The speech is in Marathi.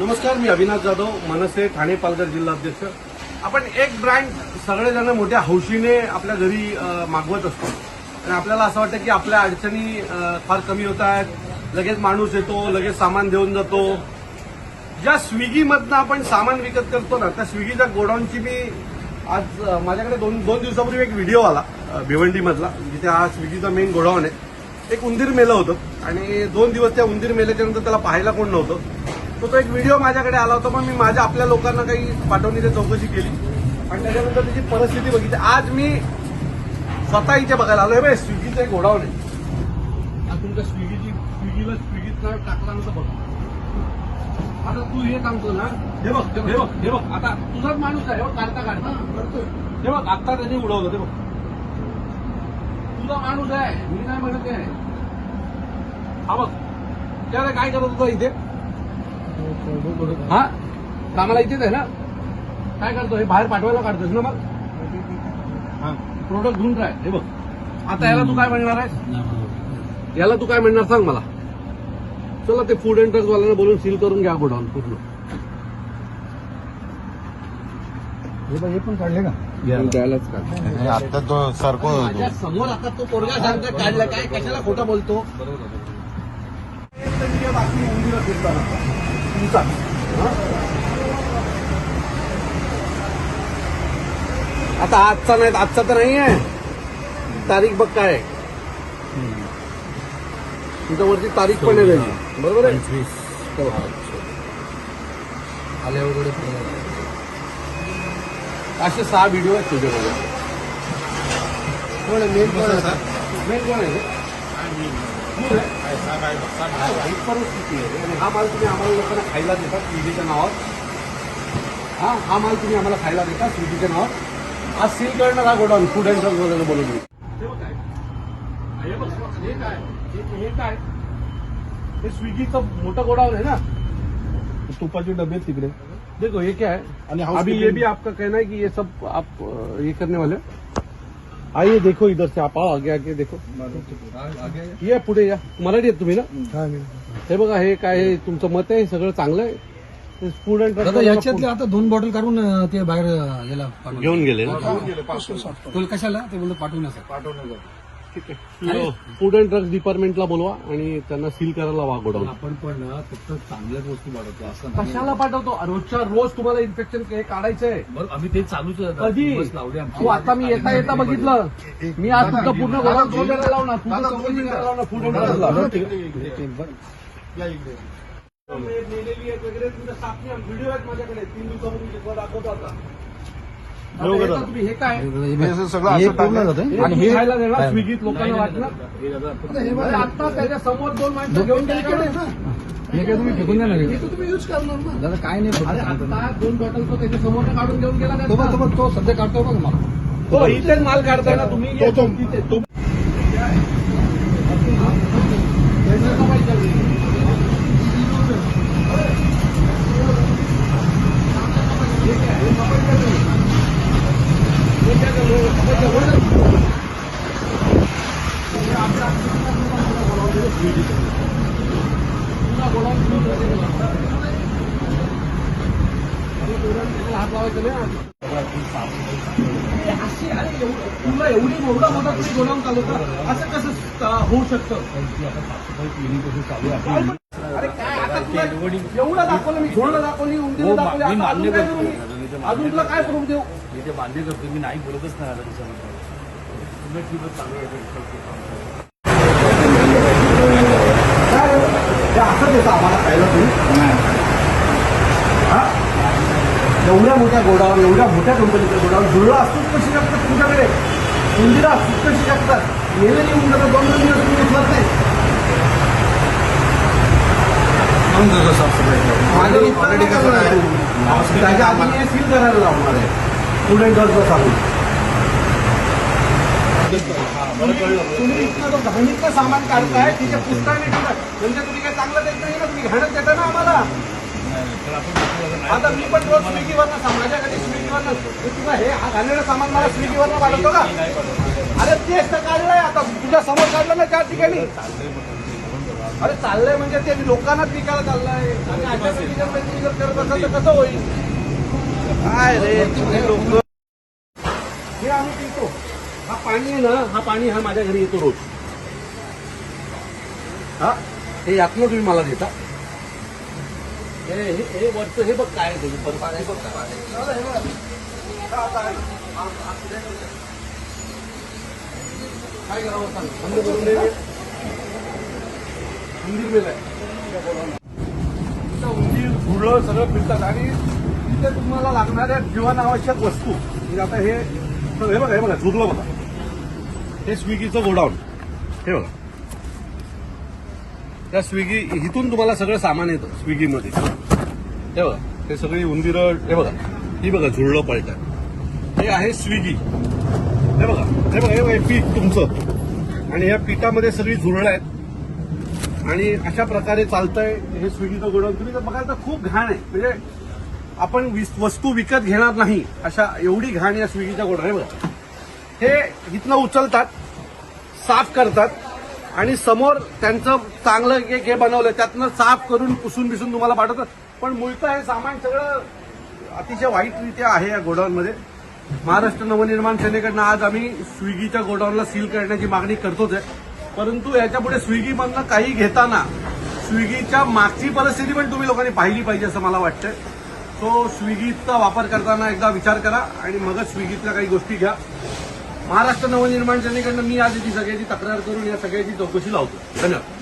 नमस्कार मी अविनाश जाधव मनसे ठाणे पालघर जिल्हा अध्यक्ष आपण एक ब्रँड सगळेजण मोठ्या हौशीने आपल्या घरी मागवत असतो. आणि आपल्याला असं वाटतं की आपल्या अडचणी फार कमी होत आहेत. लगेच माणूस येतो लगेच सामान देऊन जातो. ज्या स्विगीमधनं आपण सामान विकत करतो ना त्या स्विगीच्या गोडाऊनची मी आज माझ्याकडे दोन दोन दिवसापूर्वी एक व्हिडिओ आला भिवंडीमधला जिथे हा स्विगीचा मेन गोडाऊन आहे. एक उंदीर मेलं होतं. आणि दोन दिवस त्या उंदीर मेल्याच्यानंतर त्याला पाहायला कोण नव्हतं. तो तो एक व्हिडिओ माझ्याकडे आला होता पण मी माझ्या आपल्या लोकांना काही पाठवणीची चौकशी केली. आणि त्याच्यानंतर त्याची परिस्थिती बघितली. आज मी स्वतः इथे बघायला आलोय. बे स्विगीचं एक गोडाऊन आहे. आज तुमच्या स्विगीची स्विगीला स्विगीत नाव टाकल्यानंतर बघ. आता तू हे सांगतो ना. हे बघ हे बघ हे बघ. आता तुझाच माणूस आहे हे बघ, काढता काढता हे बघ आता त्याने उडवलं ते बघ. तुझा माणूस आहे. मी नाही म्हणत आहे? हा बघ. त्याला काय करत होता इथे? हा? कामाला इथेच आहे ना? काय करतो? हे बाहेर पाठवायला काढतोस ना मग? हा. प्रोडक्ट घेऊन राह. हे बघ. आता याला तू काय म्हणणार आहे याला तू काय म्हणणार सांग मला. चला ते फूड अँड ड्रग्स वाल्यांना बोलून सील करून घ्या गोडाऊन पूर्ण. हे पण काढले का? हे आता तो सरको समोर आता तो पोरगा सांगतो काढलं. काय कशाला खोटा बोलतो? बाकी तुमचा हा? आता आजचा नाही आजचा तर नाही आहे. तारीख बघ काय आहे. तुझ्यावरती तारीख पण आहे त्याची. बरोबर आहे? तेव्हा. आले वगैरे असे सहा व्हिडिओ आहेत तुझ्याकडे कोण आहे? मेन कोण आहे? मेन कोण आहे? मूळ आहे? आणि हा माल देता हा हा माल देता आज सील हा फ़ूड ड्रग्ज वगैरे बोलून हे काय हे बघ, हे काय हे- हे हे ना डबे तिकडे देखो ये क्या है अभी ये भी आपका कहना है कि ये सब आप ये करने वाले हो? आइए देखो इधर से आप आओ आगे आगे देखो। ये पुढे या मराठी आहेत तुम्ही ना? हे बघा हे काय आहे, तुमचं मत आहे हे सगळं चांगलं आहे. दादा याच्यातले आता दोन बॉटल काढून अं, ते बाहेर अं, याला पाठवून. घेऊन गेले ना? तुला कशाला? ते बोलतो पाठवण्यासाठी. फूड अँड ड्रग्स डिपार्टमेंटला बोलवा आणि त्यांना सील करायला वा गोडाऊन आपण पण ना फक्त चांगल्याच वस्तू पाठवतो असं नाही. कशाला पाठवतो? रोजच्या रोज तुम्हाला इन्फेक्शन हे काढायचं. आहे बरं आम्ही ते चालूच आहे. कधी? दिवस लावले आमचे. तू आता मी येता येता बघितलं. मी आज तुझं पूर्ण लावणार. तुझं चौकशी करायला लावणार फूड अँड मेलेली आहेत वगैरे तुमच्या सापणी व्हिडिओ आहेत माझ्याकडे. तीन दिवसापूर्वी जे दाखवतो आता. आणि हे खायला देणार स्विगीत लोकांना नाही, नाही, वाटलं दादा, हे. आता त्याच्या समोर दोन माणसं घेऊन गेले का? नाही? हे काय तुम्ही फेकून द्या ना तुम्ही यूज़ करणार ना. दादा काय नाही फक्त अरे सांगतो ना. आता दोन बॉटल तो त्याच्या समोर काढून घेऊन गेला तो तो का? तो सध्या काढतो बघ मला. तो इथेच माल काढताय ना तुम्ही. ये तिथे. तो- हात लावायचं नाही अशी अरे एवढं- तुला एवढी एवढा मोठा तुम्ही गोडाऊन चालवता असं कसं अं, होऊ शकतं अरे काय आता तुला एवढं दाखवलं मी झोडलं दाखवली उंदीर दाखवली आता अजून काय करू मी? अजून तुला काय करू देऊ मी ते मान्य करतो मी नाही बोलतच नाही आता ठीक चालू आहे हे असं देतं आम्हाला खायला तुम्ही हा? एवढ्या मोठ्या गोडावर एवढ्या मोठ्या कंपनीचं गोडावर जुळलं असतोच कशी शकतात तुमच्याकडे. उंदिरा असतोच कशी शकतात मेलेली उंदर दोन दोन दिवस तुम्ही उचलत नाही. माझ्या? त्याच्या आधी सील करायला लावणार आहे. फूड अँड ड्रग्सला सांगून तुम्ही इतकं तो घाणीतलं म्हणजे सामान काढताय तिच्या पुस्तकाने ठेवताय म्हणजे तुम्ही काय चांगलं देत नाही ना तुम्ही घाणच देता ना आम्हाला. आता मी पण रोज स्विगीवरनं माझ्या घरी स्विगीवरनं हे तुझं हे हा घाणेरडं सामान मला स्विगीवरनं पाठवतो का? अरे तेच तर काढलंय आता तुझ्या समोर काढलं ना चार ठिकाणी. अरे चाललंय म्हणजे ते लोकांनाच विकायला चाललंय. आणि अशा जर करत असाल तर कसं होईल? काय रे? तुम्ही लोक. हे आम्ही पितो. हा पाणी आहे ना हा पाणी हा माझ्या घरी येतो रोज. हा? हे यातनं तुम्ही मला देता. हे हे- हे वरचं हे बघ काय आहे त्याचं पण पाणी बघ. काय करावं सांग? बंद करून दे. उंदीर मेलाय. उंदीर झुरळं सगळं फिरतात आणि तिथे तुम्हाला लागणाऱ्या जीवनावश्यक वस्तू म्हणजे आता हे हे बघा हे बघा झुरलं बघा. हे स्विगीचं गोडाऊन. हे बघा. त्या स्विगी इथून तुम्हाला सगळं सामान येतं स्विगीमध्ये. हे बघा हे सगळी उंदिरं हे बघा. ही बघा झुळलं पळतात. हे आहे स्विगी. हे बघा हे बघा हे बघा हे पीठ तुमचं. आणि या पिठामध्ये सगळी झुरळं आहेत. आणि अशा प्रकारे चालतंय हे स्विगीचं गोडाऊन. तुम्ही बघाल तर खूप घाण आहे. म्हणजे आपण वस्तू विकत घेणार नाही अशा एवढी घाण या स्विगीच्या गोडाऊन बघा. हे इथनं उचलतात साफ करतात आणि समोर त्यांचं चांगलं एक हे बनवलं त्यातनं साफ करून पुसून बिसून तुम्हाला पाठवतात. पण मुळतं हे सामान सगळं अतिशय वाईटरित्या आहे या गोडाऊनमध्ये. महाराष्ट्र नवनिर्माण सेनेकडनं आज आम्ही स्विगीच्या गोडाऊनला सील करण्याची मागणी करतोच आहे. परंतु याच्यापुढे स्विगीमधनं काही घेताना स्विगीच्या मागची परिस्थिती पण तुम्ही लोकांनी पाहिली पाहिजे असं मला वाटतं तो स्विगीचा वापर करताना एकदा विचार करा आणि मगच स्विगीतल्या काही गोष्टी घ्या. महाराष्ट्र नवनिर्माण सेनेकडनं मी आज याची सगळ्याची तक्रार करून या सगळ्याची चौकशी लावतो. धन्यवाद.